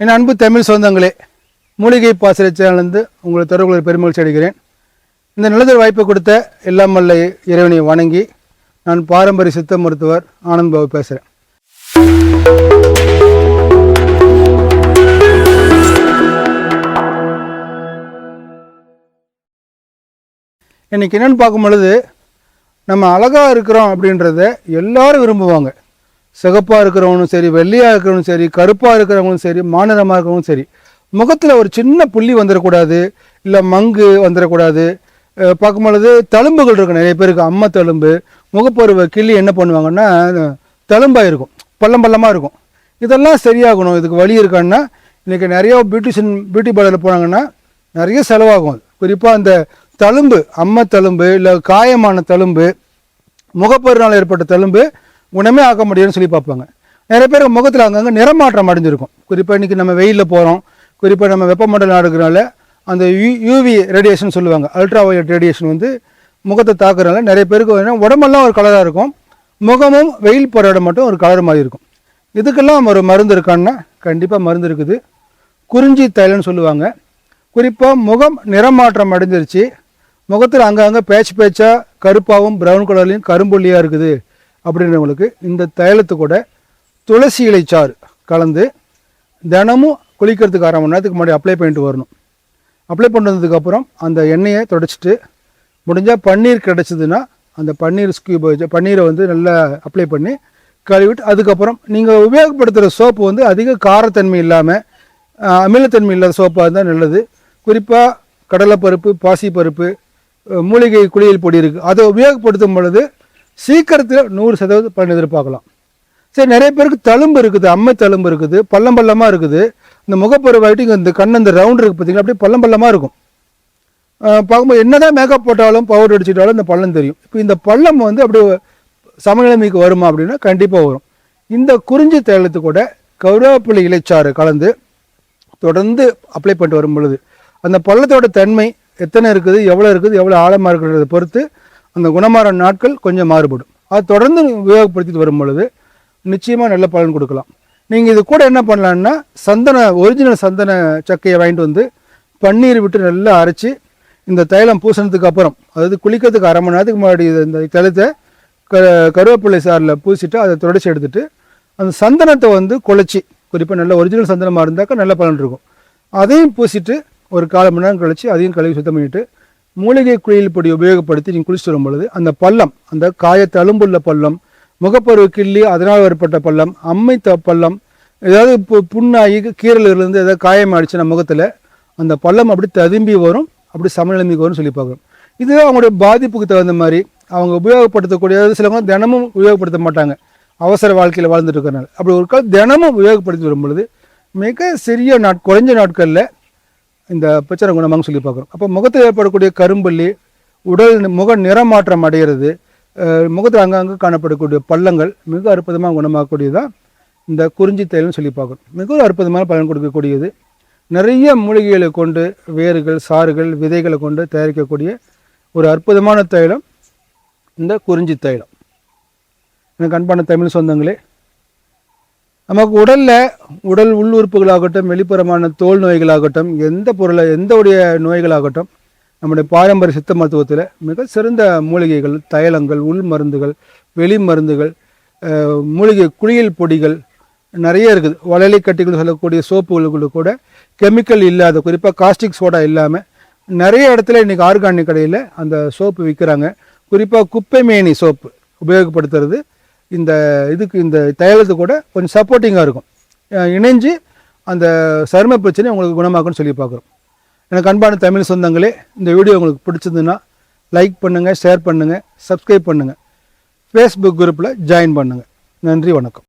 என் அன்பு தமிழ் சொந்தங்களே மூலிகை பாசறை சேனலிருந்து உங்களை தொடர்புகளை பெருமகிழ்ச்சி அடைகிறேன். இந்த நிலத்தில் வாய்ப்பு கொடுத்த எல்லாம் வல்ல இறைவனை வணங்கி நான் பாரம்பரிய சித்த மருத்துவர் ஆனந்த் பாபு பேசுகிறேன் இன்றைக்கி என்னென்னு பார்க்கும் பொழுது நம்ம அழகாக இருக்கிறோம் அப்படின்றத எல்லாரும் விரும்புவாங்க. சிகப்பாக இருக்கிறவனும் சரி வெள்ளையாக இருக்கிறவனும் சரி கருப்பாக இருக்கிறவங்களும் சரி மாநிலமாக இருக்கிறவங்களும் சரி முகத்தில் ஒரு சின்ன புள்ளி வந்துடக்கூடாது இல்லை மங்கு வந்துடக்கூடாது. பார்க்கும் பொழுது தழும்புகள் இருக்கும் நிறைய பேருக்கு அம்மை தழும்பு முகப்பருவ கிள்ளி என்ன பண்ணுவாங்கன்னா தழும்பாக இருக்கும் பள்ளம் பள்ளமாக இருக்கும். இதெல்லாம் சரியாகணும் இதுக்கு வழி இருக்கான்னா இன்றைக்கி நிறையா பியூட்டிஷியன் பியூட்டி பார்லரில் போனாங்கன்னா நிறைய செலவாகும் அது. குறிப்பாக அந்த தழும்பு அம்மை தழும்பு இல்லை காயமான தழும்பு முகப்பருனால் ஏற்பட்ட தழும்பு குணமே ஆக்க முடியும்னு சொல்லி பார்ப்பாங்க. நிறைய பேர் முகத்தில் அங்கங்கே நிறமாற்றம் அடைஞ்சிருக்கும். குறிப்பாக இன்றைக்கி நம்ம வெயிலில் போகிறோம் குறிப்பாக நம்ம வெப்பமண்டலம் நாடுகிறனால அந்த யூ யூவி ரேடியேஷன் சொல்லுவாங்க. அல்ட்ரா வயலட் ரேடியேஷன் வந்து முகத்தை தாக்குறதுனால நிறைய பேருக்கு உடம்பெல்லாம் ஒரு கலராக இருக்கும். முகமும் வெயில் போகிற இடம் மட்டும் ஒரு கலர் மாதிரி இருக்கும். இதுக்கெல்லாம் ஒரு மருந்து இருக்கான்னா கண்டிப்பாக மருந்து இருக்குது. குறிஞ்சி தைலம்னு சொல்லுவாங்க. குறிப்பாக முகம் நிறமாற்றம் அடைஞ்சிருச்சு. முகத்தில் அங்கங்கே பேச்சு பேச்சாக கருப்பாகவும் ப்ரௌன் கலர்லையும் கரும்புள்ளியாக இருக்குது. அப்படின்றவங்களுக்கு இந்த தைலத்து கூட துளசி இலைச்சாறு கலந்து தினமும் குளிக்கிறதுக்கு அரை மணி நேரத்துக்கு முன்னாடி அப்ளை பண்ணிட்டு வரணும். அப்ளை பண்ணதுக்கப்புறம் அந்த எண்ணெயை தொடச்சிட்டு முடிஞ்சால் பன்னீர் கிடச்சிதுன்னா அந்த பன்னீர் ஸ்கியூப் வச்சு பன்னீரை வந்து நல்லா அப்ளை பண்ணி கழுவிட்டு அதுக்கப்புறம் நீங்கள் உபயோகப்படுத்துகிற சோப்பு வந்து அதிக காரத்தன்மை இல்லாமல் அமிலத்தன்மை இல்லாத சோப்பாக இருந்தால் நல்லது. குறிப்பாக கடலைப்பருப்பு பாசிப்பருப்பு மூலிகை குளியல் பொடி இருக்குது அதை உபயோகப்படுத்தும் பொழுது சீக்கிரத்தில் நூறு சதவீதம் பலன் எதிர்பார்க்கலாம். சரி நிறைய பேருக்கு தழும்பு இருக்குது அம்மை தழும்பு இருக்குது பள்ளம் பள்ளமாக இருக்குது. இந்த முகப்பருவ வாயிட்டு இந்த கண் அந்த ரவுண்ட் இருக்குது பார்த்தீங்களா அப்படியே பள்ளம் பள்ளமாக இருக்கும். பார்க்கும்போது என்னதான் மேக்கப் போட்டாலும் பவுடர் அடிச்சிட்டாலும் இந்த பள்ளம் தெரியும். இப்போ இந்த பள்ளம் வந்து அப்படியே சமநிலைமைக்கு வருமா அப்படின்னா கண்டிப்பாக வரும். இந்த குறிஞ்சி தைலத்து கூட கருவேப்பிலை இலைச்சாறு கலந்து தொடர்ந்து அப்ளை பண்ணிட்டு வரும் பொழுது அந்த பள்ளத்தோட தன்மை எத்தனை இருக்குது எவ்வளோ இருக்குது எவ்வளோ ஆழமாக இருக்கிறத பொறுத்து அந்த குணமாற நாட்கள் கொஞ்சம் மாறுபடும். அது தொடர்ந்து உபயோகப்படுத்திட்டு வரும் பொழுது நிச்சயமாக நல்ல பலன் கொடுக்கலாம். நீங்கள் இது கூட என்ன பண்ணலான்னா சந்தன ஒரிஜினல் சந்தன சக்கையை வாங்கிட்டு வந்து பன்னீர் விட்டு நல்லா அரைச்சி இந்த தைலம் பூசினதுக்கு அப்புறம் அதாவது குளிக்கிறதுக்கு அரை மணி நேரத்துக்கு முன்னாடி இந்த தைலத்தை க கருவேப்பிள்ளை சாறில் பூசிட்டு அதை தொடச்சி எடுத்துகிட்டு அந்த சந்தனத்தை வந்து குழச்சி குறிப்பாக நல்ல ஒரிஜினல் சந்தனமாக இருந்தாக்கா நல்ல பலன் இருக்கும். அதையும் பூசிட்டு ஒரு கால் மணி நேரம் கழிச்சு அதையும் கழுவி சுத்தம் பண்ணிவிட்டு மூலிகை குளியல் பொடி உபயோகப்படுத்தி நீங்கள் குளிச்சுட்டு பொழுது அந்த பள்ளம் அந்த காயத்தை தழும்புள்ள பள்ளம் முகப்பருவ கிள்ளி அதனால் ஏற்பட்ட பள்ளம் அம்மை த பள்ளம் ஏதாவது பு புண்ணாகி கீரலிருந்து ஏதாவது காயமாயிடுச்சுன்னா முகத்தில் அந்த பள்ளம் அப்படி ததும்பி வரும் அப்படி சமநிலைமைக்கு வரும்னு சொல்லி பார்க்குறோம். இது அவங்களுடைய பாதிப்புக்கு தகுந்த மாதிரி அவங்க உபயோகப்படுத்தக்கூடிய சிலவங்க தினமும் உபயோகப்படுத்த மாட்டாங்க. அவசர வாழ்க்கையில் வாழ்ந்துட்டு இருக்கிறனால. அப்படி ஒரு கால் தினமும் உபயோகப்படுத்தி வரும் பொழுது மிக சிறிய நாட் குறைஞ்ச நாட்களில் இந்த பிரச்சனை குணமாக சொல்லி பார்க்குறோம். அப்போ முகத்தில் ஏற்படக்கூடிய கரும்பள்ளி உடல் முக நிறமாற்றம் அடைகிறது முகத்தில் அங்கங்கே காணப்படக்கூடிய பள்ளங்கள் மிக அற்புதமாக குணமாகக்கூடியதான் இந்த குறிஞ்சி தைலம்னு சொல்லி பார்க்குறோம். மிக அற்புதமான பலன் கொடுக்கக்கூடியது. நிறைய மூலிகைகளை கொண்டு வேர்கள் சாறுகள் விதைகளை கொண்டு தயாரிக்கக்கூடிய ஒரு அற்புதமான தைலம் இந்த குறிஞ்சி தைலம். எனக்கு அன்பான தமிழ் சொந்தங்களே நமக்கு உடலில் உடல் உள் உறுப்புகளாகட்டும் வெளிப்புறமான தோல் நோய்களாகட்டும் எந்த பொருளை எந்த உடைய நோய்களாகட்டும் நம்முடைய பாரம்பரிய சித்த மருத்துவத்தில் மிக சிறந்த மூலிகைகள் தைலங்கள் உள் மருந்துகள் வெளி மருந்துகள் மூலிகை குளியல் பொடிகள் நிறைய இருக்குது. வளலை கட்டிகள் சொல்லக்கூடிய சோப்புகளுக்கு கூட கெமிக்கல் இல்லாத குறிப்பாக காஸ்டிக் சோடா இல்லாமல் நிறைய இடத்துல இன்றைக்கி ஆர்கானிக் கடையில் அந்த சோப்பு விற்கிறாங்க குறிப்பாக குப்பைமேனி சோப்பு உபயோகப்படுத்துறது இந்த இதுக்கு இந்த தைலத்து கூட கொஞ்சம் சப்போர்ட்டிங்காக இருக்கும். இணைஞ்சு அந்த சரும பிரச்சனை உங்களுக்கு குணமாக்கும்னு சொல்லி பார்க்குறோம். எனக்கு அன்பான தமிழ் சொந்தங்களே இந்த வீடியோ உங்களுக்கு பிடிச்சதுன்னா லைக் பண்ணுங்கள் ஷேர் பண்ணுங்கள் சப்ஸ்கிரைப் பண்ணுங்கள் ஃபேஸ்புக் குரூப்பில் ஜாயின் பண்ணுங்கள் நன்றி வணக்கம்.